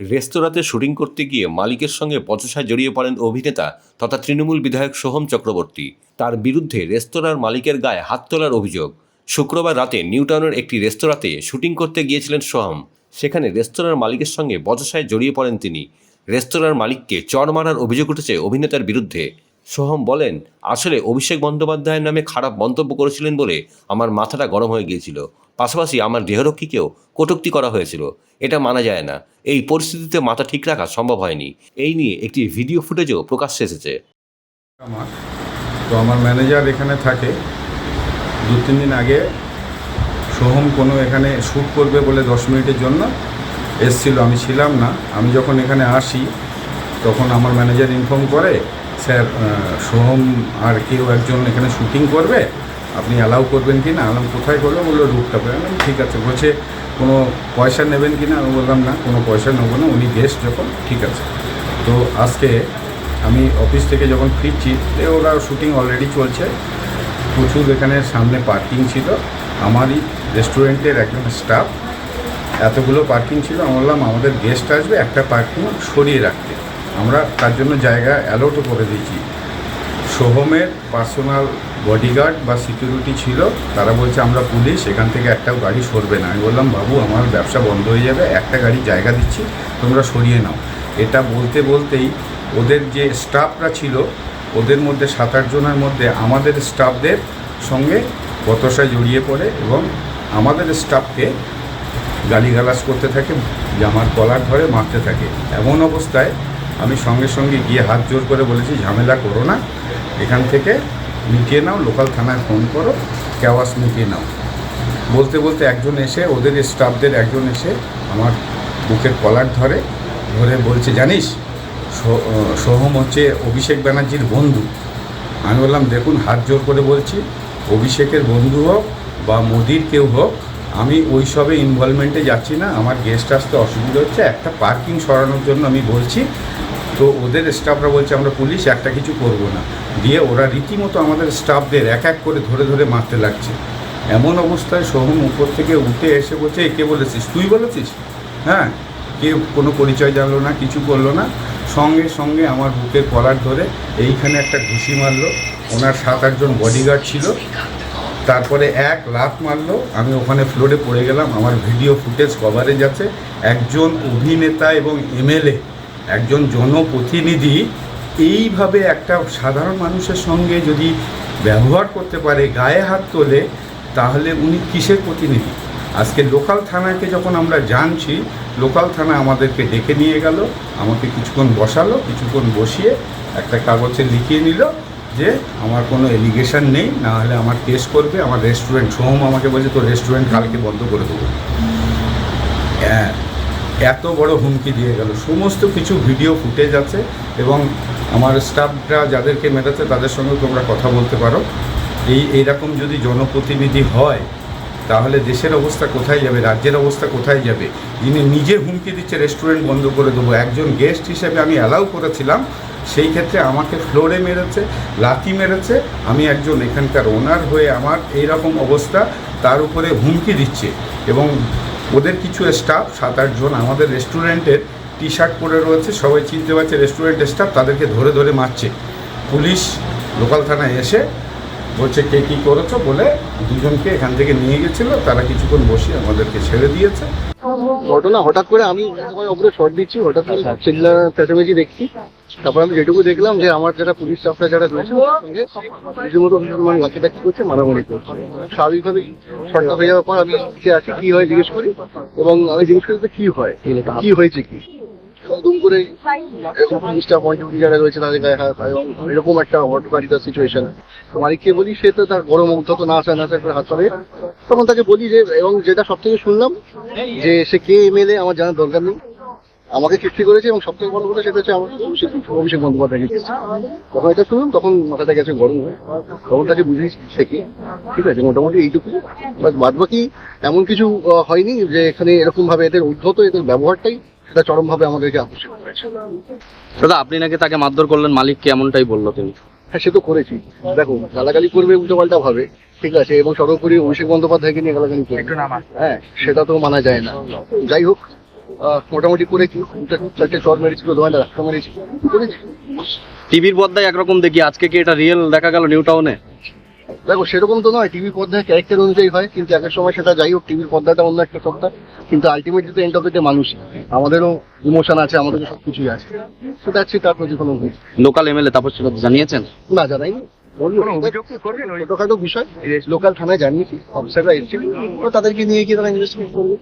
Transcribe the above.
রেস্তোরাঁতে শুটিং করতে গিয়ে মালিকের সঙ্গে বচসায় জড়িয়ে পড়েন অভিনেতা তথা তৃণমূল বিধায়ক সোহম চক্রবর্তী। তার বিরুদ্ধে রেস্তোরাঁর মালিকের গায়ে হাত তোলার অভিযোগ। শুক্রবার রাতে নিউটাউনের একটি রেস্তোরাঁতে শুটিং করতে গিয়েছিলেন সোহম। সেখানে রেস্তোরাঁর মালিকের সঙ্গে বচসায় জড়িয়ে পড়েন তিনি। রেস্তোরাঁর মালিককে চড় মারার অভিযোগ উঠেছে অভিনেতার বিরুদ্ধে। সোহম বলেন, আসলে অভিষেক বন্দ্যোপাধ্যায়ের নামে খারাপ মন্তব্য করেছিলেন বলে আমার মাথাটা গরম হয়ে গিয়েছিল। পাশাপাশি আমার দেহরক্ষীকেও কটুক্তি করা হয়েছিল। এটা মানা যায় না। এই পরিস্থিতিতে মাথা ঠিক রাখা সম্ভব হয়নি। এই নিয়ে একটি ভিডিও ফুটেজও প্রকাশ্যে এসেছে। আমার। তো আমার ম্যানেজার এখানে থাকে। দু, তিন দিন আগে সোহম কোনো এখানে শ্যুট করবে বলে দশ মিনিটের জন্য এসছিল। আমি ছিলাম না। আমি যখন এখানে আসি, তখন আমার ম্যানেজার ইনফর্ম করে, স্যার সোহম আর কেউ একজন এখানে শ্যুটিং করবে? আপনি অ্যালাউ করবেন কি না? আমি কোথায় করব? বলল রুটটা আমি ঠিক আছে। বলছে, কোনো পয়সা নেবেন কি না? আমি বললাম, না, কোনো পয়সা নেব না। উনি গেস্ট যখন, ঠিক আছে। তো আজকে আমি অফিস থেকে যখন ফিরছি ওরা শুটিং অলরেডি চলছে। প্রচুর এখানে সামনে পার্কিং ছিল। আমারই রেস্টুরেন্টের একজন স্টাফ এতগুলো পার্কিং ছিল। আমি বললাম, আমাদের গেস্ট আসবে, একটা পার্কিং সরিয়ে রাখতে। আমরা তার জন্য জায়গা অ্যালোটও করে দিয়েছি। সোহমের পার্সোনাল বডিগার্ড বা সিকিউরিটি ছিল, তারা বলছে, আমরা পুলিশ, এখান থেকে একটাও গাড়ি সরবে না। আমি বললাম, বাবু, আমার ব্যবসা বন্ধ হয়ে যাবে, একটা গাড়ি জায়গা দিচ্ছি, তোমরা সরিয়ে নাও। এটা বলতে বলতেই ওদের যে স্টাফরা ছিল, ওদের মধ্যে সাত আট জনের মধ্যে আমাদের স্টাফদের সঙ্গে বতসায় জড়িয়ে পড়ে এবং আমাদের স্টাফকে গালিগালাজ করতে থাকে, জামার কলার ধরে মারতে থাকে। এমন অবস্থায় আমি সঙ্গে সঙ্গে গিয়ে হাত জোর করে বলেছি, ঝামেলা করো না। এখান থেকে মিটিয়ে নাও, লোকাল থানায় ফোন করো, কেওয়াস মিটিয়ে নাও। বলতে বলতে একজন এসে, ওদের স্টাফদের একজন এসে আমার বুকের কলার ধরে ধরে বলছে, জানিস সোহম হচ্ছে অভিষেক ব্যানার্জির বন্ধু। আমি বললাম, দেখুন, হাত জোর করে বলছি, অভিষেকের বন্ধু হোক বা মোদির কেউ হোক, আমি ওই সবে ইনভলভমেন্টে যাচ্ছি না, আমার গেস্ট আসতে অসুবিধা হচ্ছে, একটা পার্কিং সরানোর জন্য আমি বলছি তো ওদের স্টাফরা বলছে আমরা পুলিশ একটা কিছু করব না। দিয়ে ওরা রীতিমতো আমাদের স্টাফদের এক এক করে ধরে ধরে মারতে লাগছে। এমন অবস্থায় সোহম উপর থেকে উঠে এসে বলছে "এ, কে বলেছিস? তুই বলেছিস? হ্যাঁ কে কোনো পরিচয় জানলো না কিছু করল না। সঙ্গে সঙ্গে আমার বুকের কলার ধরে এইখানে একটা ঘুষি মারলো। ওনার সাত আটজন বডিগার্ড ছিল। তারপরে এক লাফ মারলো। আমি ওখানে ফ্লোরে পড়ে গেলাম। আমার ভিডিও ফুটেজ কভারেজ আছে। একজন অভিনেতা এবং এমএলএ। একজন জনপ্রতিনিধি এইভাবে একটা সাধারণ মানুষের সঙ্গে যদি ব্যবহার করতে পারে গায়ে হাত তোলে তাহলে উনি কিসের প্রতিনিধি? আজকে লোকাল থানাকে যখন আমরা জানছি লোকাল থানা আমাদেরকে ডেকে নিয়ে গেল আমাকে কিছুক্ষণ বসালো কিছুক্ষণ বসিয়ে একটা কাগজে লিখিয়ে নিল যে আমার কোনো এলিগেশন নেই না হলে আমার কেস করবে আমার রেস্টুরেন্ট সোহম আমাকে বলছে তো রেস্টুরেন্ট কালকে বন্ধ করে দেবো। হ্যাঁ, এত বড় হুমকি দিয়ে গেল। সমস্ত কিছু ভিডিও ফুটেজ আছে এবং আমার স্টাফরা যাদেরকে মেটাচ্ছে তাদের সঙ্গে তোমরা কথা বলতে পারো। এই এইরকম যদি জনপ্রতিনিধি হয়, তাহলে দেশের অবস্থা কোথায় যাবে, রাজ্যের অবস্থা কোথায় যাবে? যিনি নিজে হুমকি দিচ্ছে, রেস্টুরেন্ট বন্ধ করে দেবো, একজন গেস্ট হিসেবে আমি অ্যালাউ করেছিলাম, সেই ক্ষেত্রে আমাকে ফ্লোরে মেরেছে, লাথি মেরেছে, আমি একজন এখানকার ওনার হয়ে আমার এই রকম অবস্থা, তার উপরে হুমকি দিচ্ছে এবং ওদের কিছু স্টাফ সাত আটজন আমাদের রেস্টুরেন্টের টি শার্ট পরে রয়েছে, সবাই চিনতে পারছে রেস্টুরেন্টের স্টাফ তাদেরকে ধরে ধরে মারছে। পুলিশ লোকাল থানায় এসে বলছে, কে কী করেছ? বলে দুজনকে এখান থেকে নিয়ে গেছিল, তারা কিছুক্ষণ বসে আমাদেরকে ছেড়ে দিয়েছে। ঘটনা হঠাৎ করে আমি ওপরে শর্ট দিচ্ছি হঠাৎ করে চিল্লা চেঁচামেচি দেখছি। তারপর আমি যেটুকু দেখলাম যে আমার যারা পুলিশ স্টাফরা যারা রয়েছে সঙ্গে রীতিমতো মানে লাঠিটাকি করছে মারামারি করছে। স্বাভাবিকভাবে শর্টটা হয়ে যাওয়ার পর আমি আছি আসি কি হয় জিজ্ঞেস করি? এবং আমি জিজ্ঞেস করি কি হয়? কি হয়েছে কি? দুম করে এরকম স্টাফ পয়েন্ট যারা রয়েছে, তাদের গায়ে হাত এরকম একটা হটকারিতার সিচুয়েশন তো মালিককে বলি, সে তো তার বড় মুগ্ধ তো না আসে না আসে করে হাত পাবে। তখন তাকে বলি যে, এবং যেটা সব থেকে শুনলাম, যে সে কে এমএলএ আমার জানার দরকার নেই। আমাকে কীর্তি করেছে এবং সব থেকে বড় কথা সেটা হচ্ছে আমার অভিষেক কীর্তি। যখন এটা শুনলাম, তখন মাথাটা গেছে গরম হয়ে। তখন তাকে বুঝিয়েছি সে কি। ঠিক আছে, মোটামুটি এইটুকু। বাদ বাকি এমন কিছু হয়নি যে এখানে এরকম ভাবে এদের উদ্ধত এদের ব্যবহারটাই সেটা চরমভাবে আমাদেরকে আকর্ষিত করেছে। দাদা আপনি নাকি তাকে মারধর করলেন? মালিককে এমনটাই বলল তিনি। হ্যাঁ সে তো করেছি দেখো গালাগালি করবে উল্টো পাল্টা ভাবে ঠিক আছে? এবং সর্বোপরি অভিষেক বন্দ্যোপাধ্যায়কে নিয়ে গালাগালি করবে। হ্যাঁ সেটা তো মানা যায় না। যাই হোক আহ, মোটামুটি করেছি। চারটে চর মেরেছিল দোকানটা রাস্তা মেরেছি। করেছি। টিভির পর্দায় একরকম দেখি আজকে কি এটা রিয়েল দেখা গেল নিউ টাউনে দেখো সেরকম তো নয় টিভি পর্দায় ক্যারেক্টার অনুযায়ী হয় কিন্তু এক সময় সেটা যাই হোক টিভির পর্দাটা অন্য একটা সত্তা। কিন্তু আলটিমেটলি তো এন্ড অফ দ্য মানুষ আমাদেরও ইমোশন আছে আমাদেরও সব কিছুই আছে সেটা হচ্ছে তার প্রতিফলন হয়েছে। লোকাল এমএলএ তাপস চ্যাটার্জি জানিয়েছেন? না জানাইনি। ছোটখাটো বিষয় লোকাল থানায় জানিয়েছি অফিসাররা এসেছিল। তাদেরকে নিয়ে গিয়ে তারা ইনভেস্টিগেট করবে।